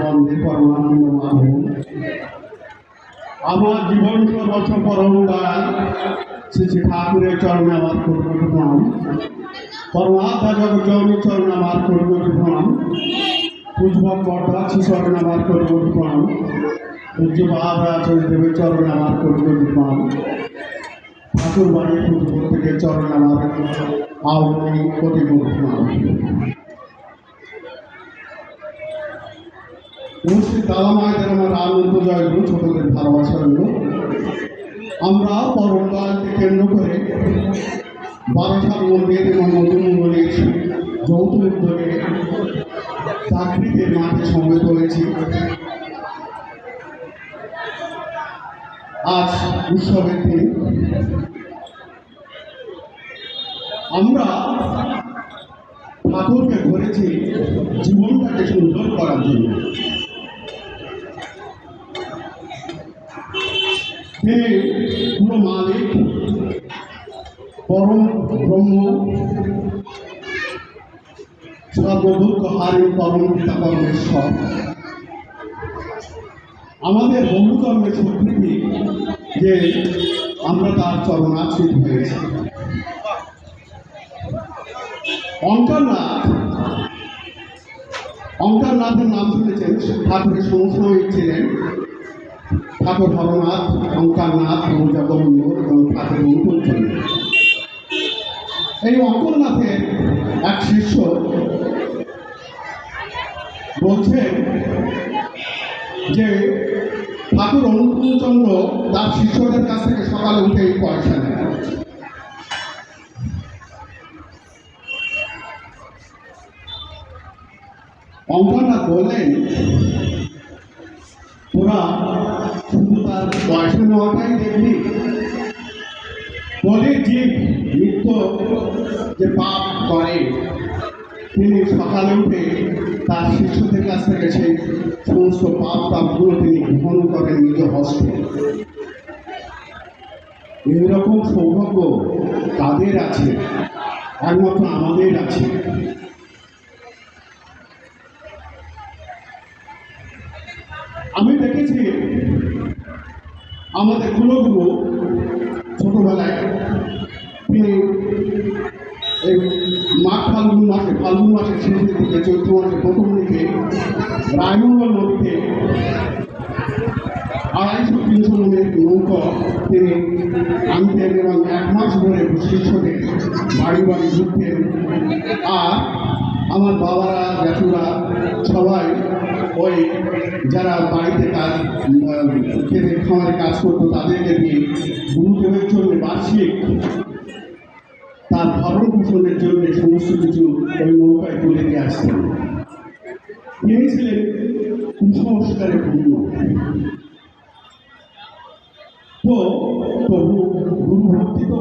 বন্দে পরমানন্দ মাধব আমার জীবন সর্বস্ব পরম দয়াল শ্রী শ্রী ঠাকুরের চরণে আমার করব প্রণাম পরমাত্মা জগজনী চরণে আমার করব প্রণাম পূজভক বর্ধা শ্রী চরণে আমার প্রণাম পূজ্য বাবা দেবের চরণে আমার প্রণাম ঠাকুর বাড়ি পূর্ব থেকে চরণ আমার আহ্বানী প্রণাম অনুষ্ঠিত দাদা মায়েদের আমার আনন্দ জয়গুলো ছোটদের ভালোবাসারগুলো আমরা পরমকালকে কেন্দ্র করে বারোসার মন্দির এবং নতুন মধুমঙ্গলের যৌথ উদ্যোগে চাকরিতে মাঠে সময় করেছি আজ উৎসবের দিন। আমরা ঠাকুরকে ধরেছি জীবনটাকে সুন্দর করার জন্য। তিনি পুরো মালিক, পরম ব্রহ্ম সর্বদুঃখ হারি পরম পিতাপরমেশ্বর আমাদের জন্মের স্বীকৃতি যে আমরা তার চরণাশ্রিত হয়েছি। অঙ্কারনাথ অঙ্কারনাথের নাম শুনেছেন, ঠাকুরের সমসময় ছিলেন। ঠাকুর হরনাথ অঙ্কারনাথ জগবন্ধু এবং ঠাকুর অঙ্কুলচন্দ্র এই অঙ্করনাথের এক শিষ্য বলছেন যে, ঠাকুর অনুকূলচন্দ্র তার শিষ্যদের কাছ থেকে সকালে উঠেই পয়সা নেয়। অঙ্কনাথ বললেন, তার পয়সা নেওয়াটাই দেখবি বলে যে নিত্য যে পাপ করে, তিনি সকালে উঠে তার শিষ্যদের কাছ থেকে সেই সমস্ত পাপ তাপগুলো তিনি গ্রহণ করেন নিজ হস্তে। এইরকম সৌভাগ্য তাদের আছে? একমাত্র আমাদের আছে। আমাদের কুলগুরু ছোটবেলায় এই মাঘ মাসে চৈত্র মাসের প্রথম দিকে আড়াইশো তিনি এক মাস ধরে শিষ্যদের বাড়ি বাড়ি আর আমার বাবারা, জ্যাঠুরা সবাই ওই যারা বাড়িতে কাজ খেতে খামারে কাজ করতো, তাদেরকে নিয়ে গুরুদেবের জন্য বার্ষিক তার ভরণ পোষণের জন্য সমস্ত কিছু ওই নৌকায় তুলে দিয়ে আসতেন। তিনি ছিলেন কুসংস্কারে পূর্ণ। তো তবু গুরু ভক্তি তো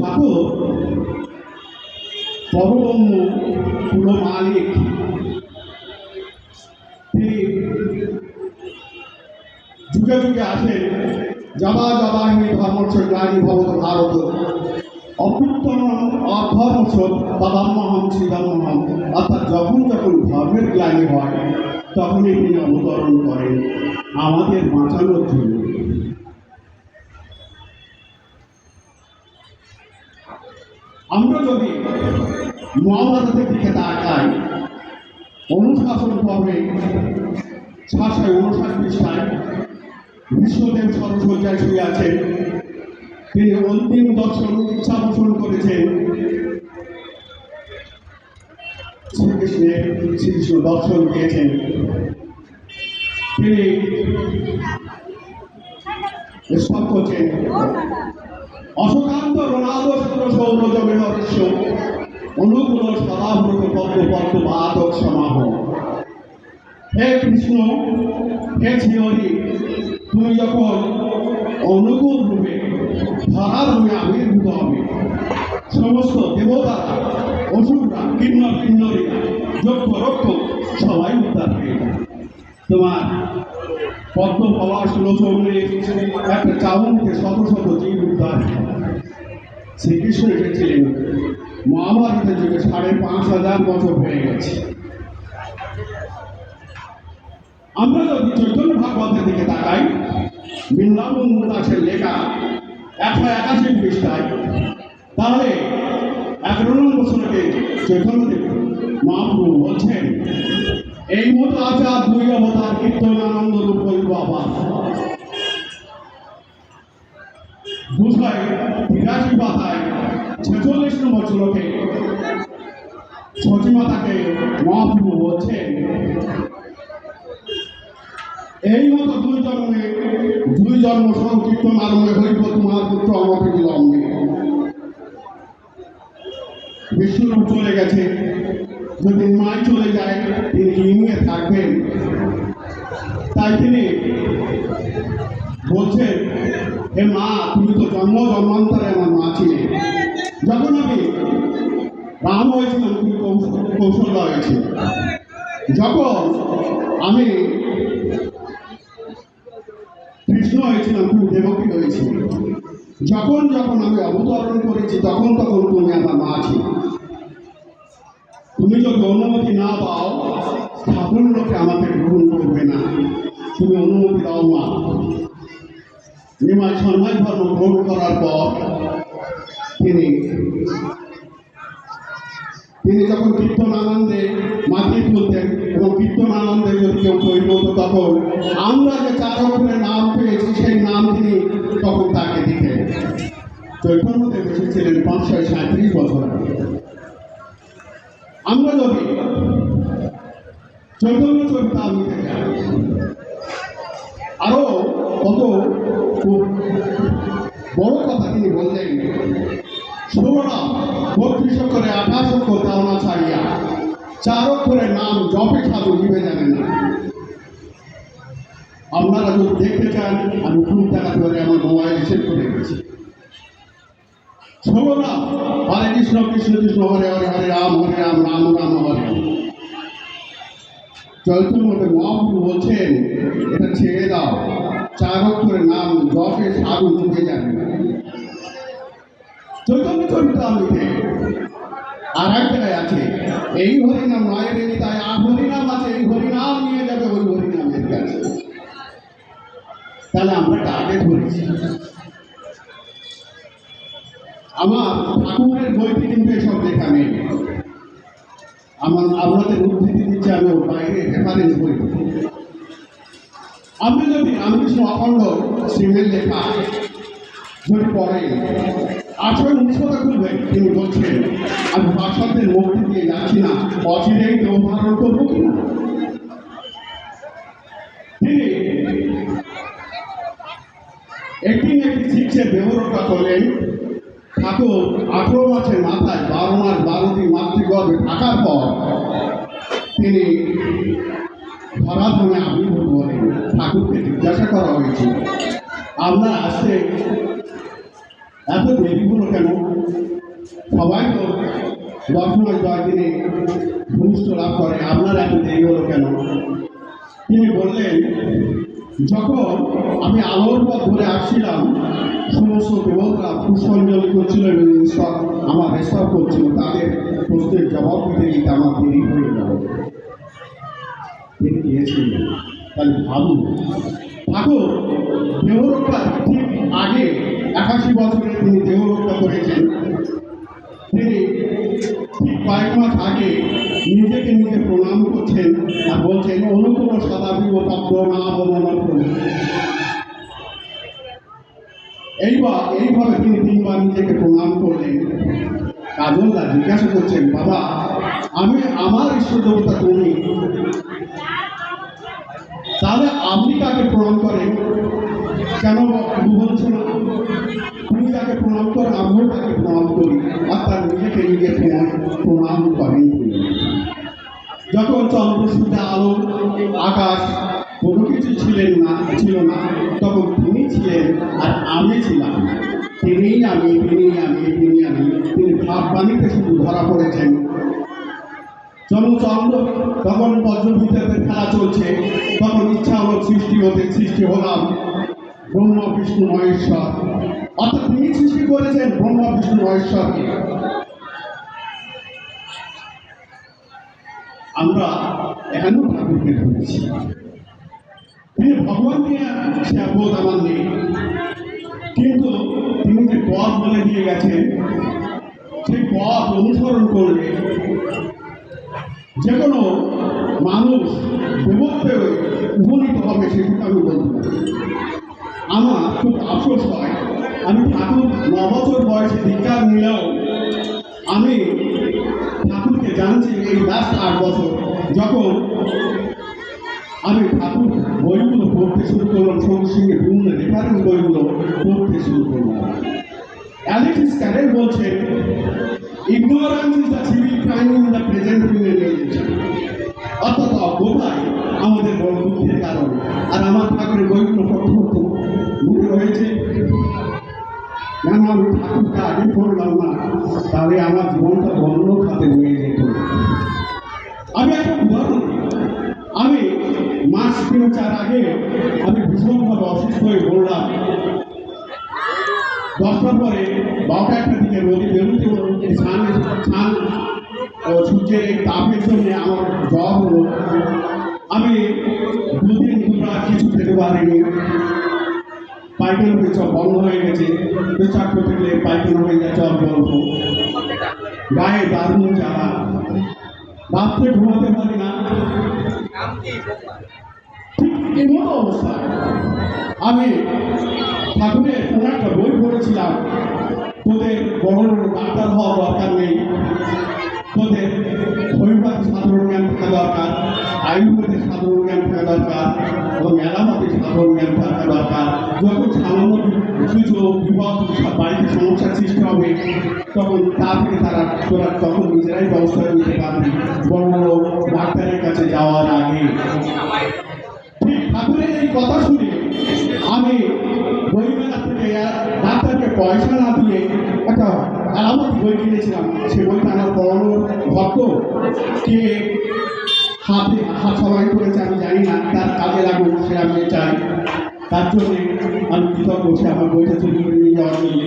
ঠাকুর, পরব্রহ্ম, পুরো মালিক। তিনি যুগে যুগে আসেন যাবা যাবা হি ধর্মস্ব গ্লানি ভবত ভারত। অভ্যুত্তম অধর্মস্ব তদাম্মহম শ্রীধর্মহম অর্থাৎ যখন যখন ধর্মের গ্লানি হয়, তখনই তিনি অবতরণ করেন। আমাদের বাঁচানোর জন্য। আমরা যদি মহাভারতের দিকে তাকাই, অনুশাসন পর্বে ছশো উনষাট পৃষ্ঠায় বিশ্বদেব সরসজ্জায় শুয়ে আছেন। তিনি অন্তিম দর্শন, ইচ্ছা পোষণ করেছেন। শ্রীকৃষ্ণের শ্রীকৃষ্ণ দর্শন দিয়েছেন। তিনি স্তব করছেন। অশোকান্ত রোনাল্ডো সূত্র সৌরজ মেহরেশ্ব অনুকূল সদাভূত পদ্ম পদ্ম সমাহ হে কৃষ্ণ হে যখন অনুকূল রূপে ধরার রূপে আবির্ভূত হবে সমস্ত দেবতারা অসুররা কিন্নর কিন্নরীরা রক্ষ সবাই উদ্ধার হয়ে তোমার পদ্ম পলাশ লোচনে একটা চাউনকে শত শত জীব। শ্রীকৃষ্ণ এসেছিলেন। মহাভারতের যুগে সাড়ে পাঁচ হাজার বছর হয়ে গেছে। আমরা যদি চৈতন্য ভাগবতের দিকে তাকাই, বৃন্দাবন দাসের লেখা একশো একাশি পৃষ্ঠায়, তাহলে এগারো নম্বর শ্লোকে চৈতন্যদেব মহাপ্রভু বলছেন, এই মতো আচার দুই অবতার কীর্তন আনন্দ রূপ করিব বিরাশি পাতায় ছেচল্লিশ নম্বর শ্লোকে সচিমাতাকে মহাপ্রভু বলছেন এই মতো দুই জন্মে, দুই জন্ম সংকীর্তন আরম্ভে হইব তোমার পুত্র আমাকে বিলম্বে বিষ্ণু চলে গেছে। যদি মাই চলে যায়, তিনি ইংয়ে থাকবেন? তাই তিনি বলছেন জন্মান্তরে আমার মা ছিলে যখন আমি রাম হয়েছিলাম তুমি কৌশ- কৌশল্যা হয়েছিল যখন আমি কৃষ্ণ হয়েছিলাম তুমি দেবকী হয়েছিল যখন যখন আমি অবতরণ করেছি, তখন তখন তুমি আমার মা ছিল তুমি যদি অনুমতি না দাও ঠাকুর লোকে আমাকে গ্রহণ করবে না। তুমি অনুমতি দাও মা। নিমাই সন্ন্যাস ধর্ম গ্রহণ করার পর তিনি তিনি যখন কীর্তন আনন্দে মাতিয়ে তুলতেন এবং কীর্তন আনন্দে যদি কেউ তৈরি হতো তখন আমরা যে চার নাম পেয়েছি, সেই নাম তিনি তখন তাকে দিতেন। চৈতন্যদেব এসেছিলেন পাঁচশো সাঁত্রিশ বছর আমরা যদি চৈতন্য যাই আরও কত খুব বড় কথা তিনি বললেন ষোলরাম বত্রিশ অক্ষরে আঠাশ অক্ষর তাও না ছাড়িয়া চার অক্ষরের নাম জপে সাধু নিবে জানেন না আপনারা যদি দেখতে চান আমি খুব দেখাতে পারি আমার মোবাইলে সেট করে গেছি ষোলরাম হরে কৃষ্ণ কৃষ্ণ কৃষ্ণ হরে হরে হরে রাম হরে রাম রাম রাম হরে হরে। চৈতন্যতে মহাপ্রভু বলছেন, এটা ছেড়ে দাও। চার অক্ষরের নাম সাধু নিবে জানেন না। চৈতন্য চরিতামৃতে আর এক জায়গায় আছে, এই হরিনাম নয় রে, তাই আর হরিনাম আছে। এই হরিনাম নিয়ে যাবে ওই হরিনামের কাছে। তাহলে আমরা কাকে ধরেছি আমার ঠাকুরের বইটি কিন্তু এসব লেখা নেই। আমার আপনাদের উদ্ধৃতি দিচ্ছে, আমি বাইরে রেফারেন্স বই আপনি যদি রামকৃষ্ণ অখণ্ড সিমের লেখা যদি পড়েন আসলে উৎসটা খুলবেন তিনি বলছেন, আমি বাসাদের মধ্যে দিয়ে যাচ্ছি না, অচিরেই দেহ ধারণ করব কিনা তিনি এইটি সিক্সে দেহ রক্ষা করলেন ঠাকুর, আঠেরো মাসের মাথায় বারো মাস বারো দিন মাতৃগর্ভে থাকার পর তিনি ধরাধামে আবির্ভূত হলেন। ঠাকুরকে জিজ্ঞাসা করা হয়েছিল আপনার আসতে এত দেরি হলো কেন? সবাই তো দর্শনের জয় দিনে ভূমিষ্ঠ লাভ করে, আপনার এত দেরি হলো কেন? তিনি বললেন যখন আমি আলোর পথ ধরে আসছিলাম, সমস্ত দেবতারা পুষ্পাঞ্জলি করছিল এবং আমার রেস্তর করছিল। তাদের প্রশ্নের জবাব দিতে দিতে আমার দেরি হয়ে গেল। তাহলে ভাবুন ঠাকুর দেহরক্ষা ঠিক আগে একাশি বছরে তিনি দেহরক্ষা করেছেন। কয়েক মাস আগে নিজেকে নিজে প্রণাম করছেন আর বলছেন অনুকূল সদা বিবতা প্রণাম মনপ্রভু এইবার, এইভাবে তিনি তিনবার নিজেকে প্রণাম করলেন। কাজলদা জিজ্ঞাসা করছেন, বাবা, আমি, আমার ঈশ্বর দেবতা তুমি। তাহলে আপনি কাকে প্রণাম করেন? কেন বাবু বলছো না? তুমি তাকে প্রণাম করো, আমিও তাকে প্রণাম করি, আর তার নিজেকে নিজে প্রণাম করেন যখন চন্দ্র, সূর্য, আলো, আকাশ কোনো কিছু ছিলেন না, ছিল না, তখন তিনি ছিলেন আর আমি ছিলাম। তিনিই আমি তিনি আমি তিনি আমি। তিনি ভাব পানিতে শুধু ধরা পড়েছেন। যখন চন্দ্র, তখন বজ্রবিদ্যাতে খেলা চলছে, তখন ইচ্ছা হলো সৃষ্টি হতে, সৃষ্টি হলাম। ব্রহ্ম, বিষ্ণু, মহেশ্বর। অর্থাৎ তিনি সৃষ্টি করেছেন ব্রহ্মা, বিষ্ণু, মহেশ্বরকে। আমরা এখানেও ঠাকুরকে ধরেছি। তিনি ভগবান নিয়ে সে বোধ আমার নেই। কিন্তু তিনি যে পথ বলে দিয়ে গেছেন, সেই পথ অনুসরণ করলে যে কোনো মানুষ বিভক্তে উপনীত হবে সেটুকু আমি বলতে আমার খুব আফসোস হয় আমি ঠাকুর ন বছর বয়সে দীক্ষা নিলেও আমি ঠাকুরকে জানছি এই লাস্ট আট বছর। যখন আমি ঠাকুর বইগুলো পড়তে শুরু করলাম, সঙ্গে সঙ্গে বিভিন্ন রেফারেন্স বইগুলো পড়তে শুরু করলাম। অ্যালেক্সিস ক্যারেল বলছেন ignorance is the civil crime in the present human অর্থাৎ অজ্ঞতাই আমাদের বড় দুঃখের কারণ দশটার পরে বারোটা একটা দিকে রোদে বেরোতে হলো স্নান স্নান সূর্যের তাপের জন্য আমার জ্বর হলো। আমি দুদিন দুটা কিছু খেতে পারিনি। পায়খানা পেছাব বন্ধ হয়ে গেছে। পেশাব করতে গেলে পায়খানা হয়ে যাচ্ছে অল্প অল্প গায়ে দারুণ জ্বালা। রাত্রে ঘুমাতে পারি না। ঠিক এই মতো অবস্থা আমি ঠাকুরের কোনো একটা বই পড়েছিলাম। তোদের বড় ডাক্তার হওয়ার দরকার নেই। তোদের হোমিওপ্যাথি সাধারণ জ্ঞান থাকা দরকার। আয়ুর্বেদের সাধারণ জ্ঞান থাকা দরকার। এবং অ্যালোপ্যাথির সাধারণ জ্ঞান থাকা দরকার। যখন সামান্য কিছু বিপদ বাড়িতে সমস্যার সৃষ্টি হবে, তখন তা থেকে তারা তোরা তখন নিজেরাই ব্যবস্থা নিতে পারবি। বড় ডাক্তারের কাছে যাওয়ার আগে। ঠিক ঠাকুরের এই কথা শুনে আমি বইমেলা থেকে ডাক্তারকে পয়সা না দিয়ে একটা আলামত বই কিনেছিলাম। সে বইটা আমার পড়ানোর ভক্ত। কে হাতে হাত সবাই করেছে আমি জানি না, তার কাজে লাগুক সে আমি চাই। তার জন্য আমি কৃতজ্ঞ আমার বইটা চুরি করে নিয়ে যাওয়ার জন্য।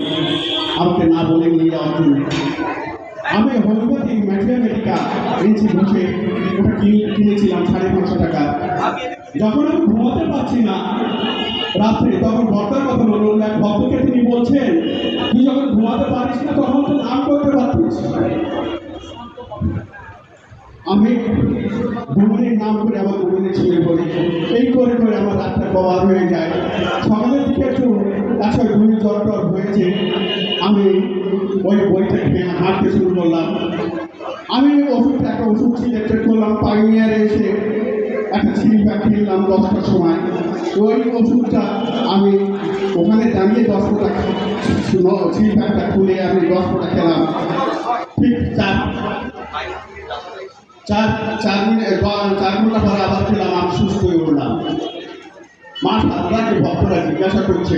আমাকে না বলে নিয়ে যাওয়ার জন্য। আমি হোমিওপ্যাথিক ম্যাথমেটিকা এনছি বসে ওটা কিনে কিনেছিলাম সাড়ে পাঁচশো টাকা। যখন আমি ঘুমাতে পারছি না রাত্রে, তখন বর্তার কথা বলুন এক ভক্তকে তিনি বলছেন, তুই যখন ঘুমাতে পারিস না, তখন তো নাম করতে পারতিস। আমি ভ্রমণের নাম করে আমার ভ্রমণে ছেলে করি এই করে করে আমার রাতটা কভার হয়ে যায়। সকালের দিকে একটু একশো ঘুমি জ্বর টর হয়েছে। আমি ওই বইটা খেয়ে হাঁটতে শুরু করলাম। আমি ওষুধটা একটা ওষুধ সিলেক্টেড করলাম, পাইনিয়ারে এসে একটা ছিলটা কিনলাম দশটার সময়। ওই ওষুধটা আমি ওখানে দাঁড়িয়ে দশ ফোটা ছিলটা খুলে আমি দশ ফোটা খেলাম। ঠিক চার চার চার মিনিট চার ঘণ্টা পরে আবার খেলাম, আমি সুস্থ হয়ে উঠলাম। মা সারদাকে ভক্তরা জিজ্ঞাসা করছে।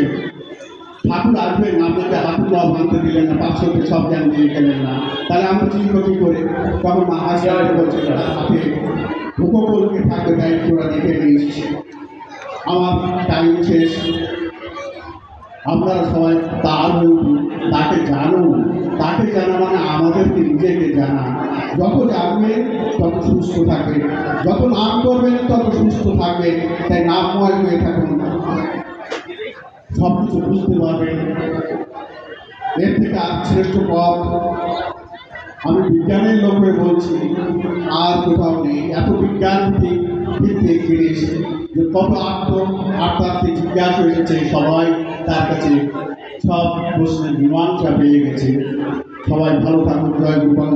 ঠাকুর আসবেন আপনাকে না ভাঙতে দিলেন না পাঁচশোকে সব জ্ঞান দিয়ে গেলেন না। তাহলে আমরা চিন্তা কী করে? তখন মা হাসি বলছে হাতে উপকূলকে থাকবে দায়িত্বরা দেখে নিস আমার টাইম শেষ। আপনারা সবাই তার তাকে জানুন। তাকে জানা মানে আমাদেরকে নিজেকে জানা। যত জানবেন, তত সুস্থ থাকবেন। যত নাম করবেন, তত সুস্থ থাকবেন। তাই নামময় হয়ে থাকুন। সব কিছু বুঝতে পারবেন এর থেকে আর শ্রেষ্ঠ পথ, আমি বিজ্ঞানের লোকে বলছি, আর কোথাও নেই। এত বিজ্ঞান ভিত্তিক জিনিস যে কত আত্ম আত্মার্থে জিজ্ঞাসা এসেছে সবাই তার কাছে সব প্রশ্নের মীমাংসা পেয়ে গেছে। সবাই ভালো থাকুন, জয় গোপাল